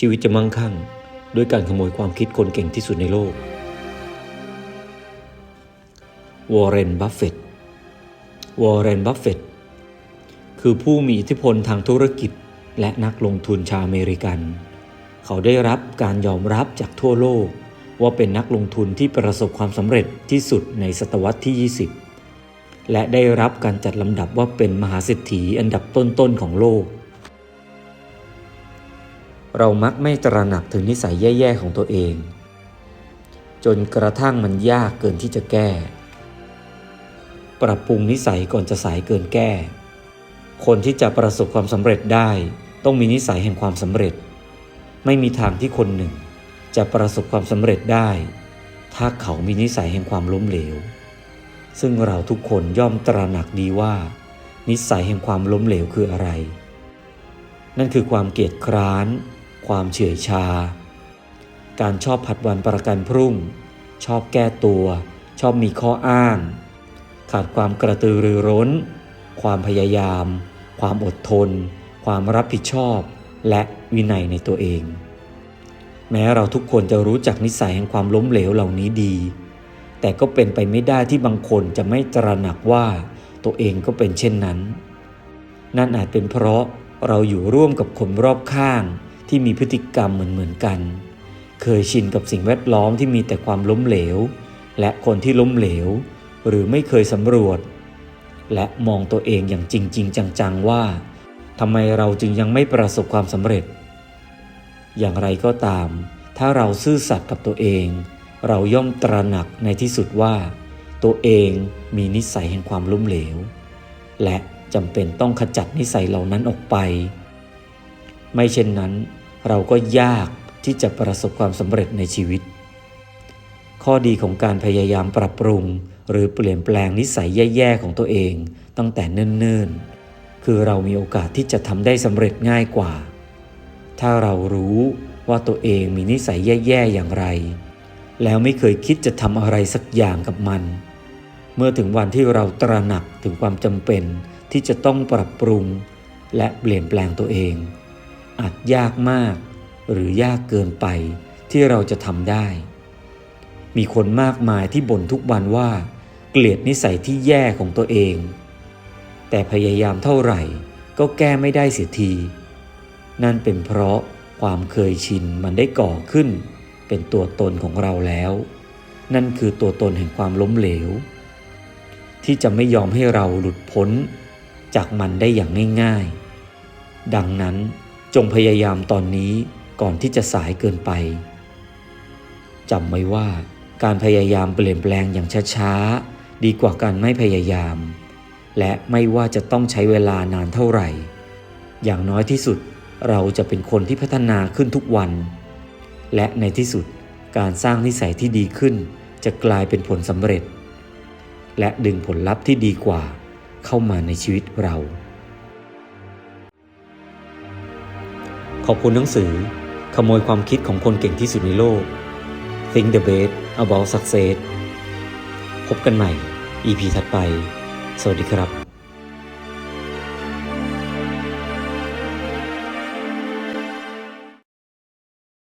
ชีวิตจะมั่งคั่งด้วยการขโมยความคิดคนเก่งที่สุดในโลก วอร์เรน บัฟเฟตต์วอร์เรน บัฟเฟตต์คือผู้มีอิทธิพลทางธุรกิจและนักลงทุนชาวอเมริกัน เขาได้รับการยอมรับจากทั่วโลก ว่าเป็นนักลงทุนที่ประสบความสำเร็จที่สุดในศตวรรษที่ 20 และได้รับการจัดลำดับว่าเป็นมหาเศรษฐีอันดับต้นๆของโลก เรามักไม่ตระหนักถึงนิสัยแย่ๆของตัวเอง จนกระทั่งมันยากเกินที่จะแก้ ปรับปรุงนิสัยก่อนจะสายเกินแก้ คนที่จะประสบความสำเร็จได้ ต้องมีนิสัยแห่งความสำเร็จ ไม่มีทางที่คนหนึ่ง จะประสบความสำเร็จได้ ถ้าเขามีนิสัยแห่งความล้มเหลว ซึ่งเราทุกคนย่อมตระหนักดีว่า นิสัยแห่งความล้มเหลวคืออะไร นั่นคือความเกียจคร้าน ความเฉื่อยชา การชอบผัดวันประกันพรุ่ง ชอบแก้ตัว ชอบมีข้ออ้าง ขาดความกระตือรือร้น ความพยายาม ความอดทน ความรับผิดชอบ และวินัยในตัวเอง แม้เราทุกคนจะรู้จักนิสัยแห่งความล้มเหลวเหล่านี้ดี แต่ก็เป็นไปไม่ได้ที่บางคนจะไม่ตระหนักว่าตัวเองก็เป็นเช่นนั้น นั่นอาจเป็นเพราะเราอยู่ร่วมกับคนรอบข้าง ที่มีพฤติกรรมเหมือนๆกัน เคยชินกับสิ่งแวดล้อมที่มีแต่ความล้มเหลว และคนที่ล้มเหลว หรือไม่เคยสำรวจ และมองตัวเองอย่างจริงๆจังๆว่าทำไมเราจึงยังไม่ประสบความสำเร็จ อย่างไรก็ตาม ถ้าเราซื่อสัตย์กับตัวเอง เราย่อมตระหนักในที่สุดว่า ตัวเองมีนิสัยแห่งความล้มเหลว และจำเป็นต้องขจัดนิสัยเหล่านั้นออกไป ไม่เช่นนั้น เราก็ยากที่จะประสบความสำเร็จในชีวิต ข้อดีของการพยายามปรับปรุง หรือเปลี่ยนแปลงนิสัยแย่ๆของตัวเองตั้งแต่เนิ่นๆ คือเรามีโอกาสที่จะทำได้สำเร็จง่ายกว่า ถ้าเรารู้ว่าตัวเองมีนิสัยแย่ๆอย่างไร แล้วไม่เคยคิดจะทำอะไรสักอย่างกับมัน เมื่อถึงวันที่เราตระหนักถึงความจำเป็นที่จะต้องปรับปรุง และเปลี่ยนแปลงตัวเอง อาจยากมาก หรือยากเกินไปที่เราจะทำได้ มีคนมากมายที่บ่นทุกวันว่า เกลียดนิสัยที่แย่ของตัวเอง แต่พยายามเท่าไหร่ก็แก้ไม่ได้เสียที นั่นเป็นเพราะความเคยชินมันได้ก่อขึ้น เป็นตัวตนของเราแล้ว นั่นคือตัวตนแห่งความล้มเหลว ที่จะไม่ยอมให้เราหลุดพ้นจากมันได้อย่างง่าย ๆ ดังนั้น จงพยายามตอนนี้ก่อนที่จะสายเกินไปจำไว้ว่าการพยายามเปลี่ยนแปลงอย่างช้าๆ ดีกว่าการไม่พยายาม และไม่ว่าจะต้องใช้เวลานานเท่าไหร่ อย่างน้อยที่สุดเราจะเป็นคนที่พัฒนาขึ้นทุกวัน และในที่สุดการสร้างนิสัยที่ดีขึ้น จะกลายเป็นผลสำเร็จ และดึงผลลัพธ์ที่ดีกว่าเข้ามาในชีวิตเรา ขอบคุณหนังสือ ขโมยความคิดของคนเก่งที่สุดในโลก Think the best about success พบกันใหม่ EP ถัดไป สวัสดีครับ